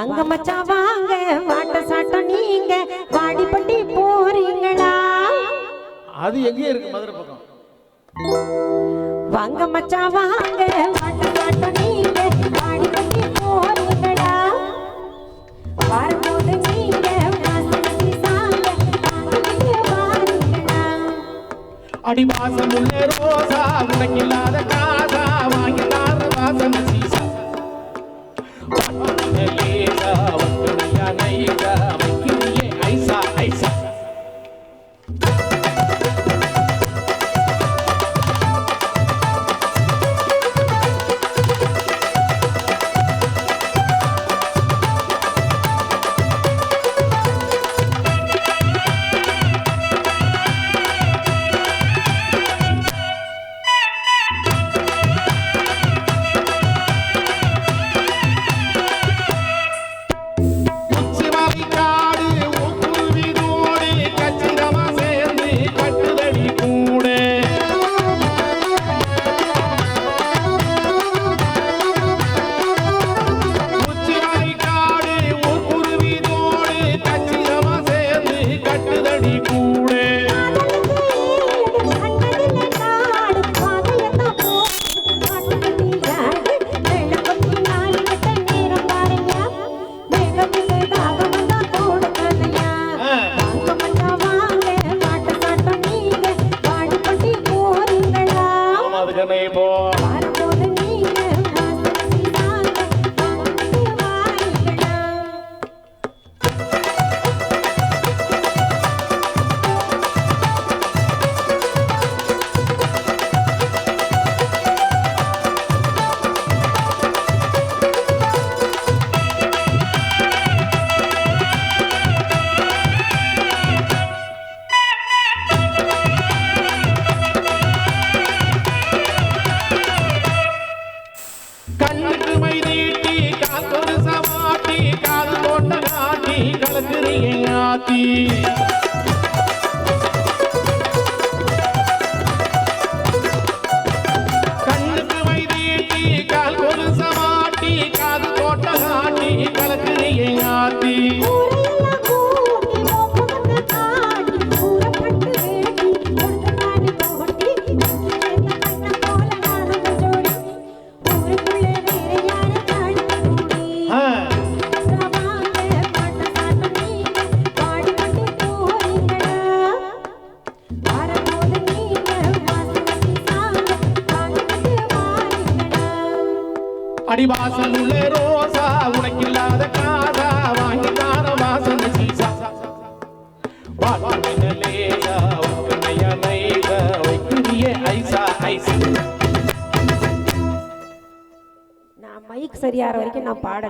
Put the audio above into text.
அங்க மச்சான் வாங்க வாட்ட சாட்டம் நீங்க வாடிப்பட்டி போறீங்களா? அது எங்கேயே இருக்கு மதுரை பக்கம். வாங்க மச்சான் வாங்க வாட்ட சாட்டம் நீங்க வாடிப்பட்டி போறீங்களா? வரும்போது நீங்க அடி வாசம் உள்ள ரோசா உனக்கு இல்லாத கட்டுதடி கூடு. ஆமா அதுக்கண்ணே இப்போ? নাতি அடிவாசம் உள்ள ரோசா உனக்கு இல்லாத காதா வாங்கி தார வாசன சீசா. நான் மைக் சரியாகிற வரைக்கும் நான் பாட